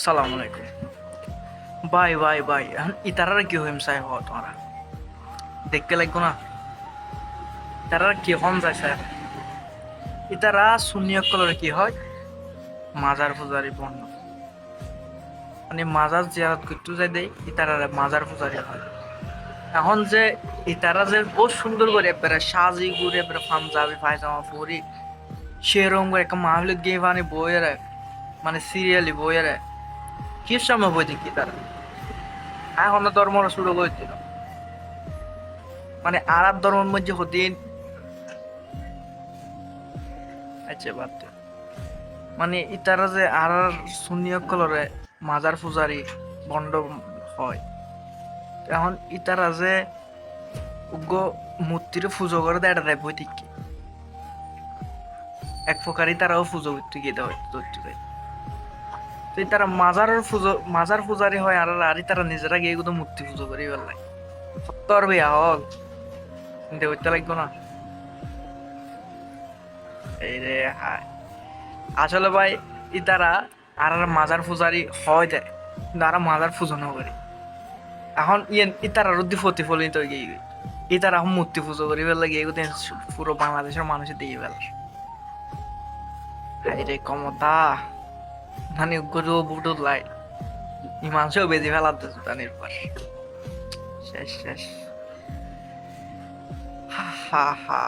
সালাম আলাইকুম। Bye bye bye. ইতারার কি হইম চাই হ তোমরা? দেখতে লাগবো না? ইতারার কি হন যায় স্যার ইতারা শূন্য কলরে কি হয়? মাজার পূজারি বন্ধ মানে মাজার জিয়ারত করতে যাই দেই ইতারা মাজার পূজারি হয়। এখন যে ইতারা যে বহুত সুন্দর করে এবারে সাজি ঘুরে এবারে পাঞ্জাবি, পায়জামা পরি, সেরকম করে একটা মাহলে গিয়ে মানে বইয়ের মানে সিরিয়ালি বইয়ের কি সময় বই দেখি তারা? এখন ধর্ম শুরু করেছিল মানে আরব ধর্মের মধ্যে হদিন আচ্ছা বাদ মানে ইতারা যে আর সুন্নিয় কলরে মাজার পূজারি বন্ড হয়, এখন ইতারা যে উগ্র মূর্তির পুজো করে এটা দেয় বই দেখি এক প্রকারই তারাও পুজো করতে গিয়ে দেওয়া ধরতে তো তারা মাজারের পুজো, মাজার পূজারি হয় আর আরই তারা নিজেরা গিয়ে এগুলো মূর্তি পুজো করি বেলায় তোর ভাইয়া হল। দেখতে লাগবো না। এই রে আসলে ভাই আর আর মাজার পূজারি হয় দেয় কিন্তু আর মাজার পুজো না করি। এখন ইয়ে ই তারা রুদ্ধি প্রতিফলিত হয়ে গিয়ে। ই তারা এখন মূর্তি পুজো করি বেলা গিয়ে পুরো বাংলাদেশের মানুষের দিয়ে বেলা। হাই রে, কমতা। মানে গরু বুটুর লাই। ইমানসেও বেঁধে ফেলার দিচ্ছে তানির পর শেষ শেষ। হা হা হা।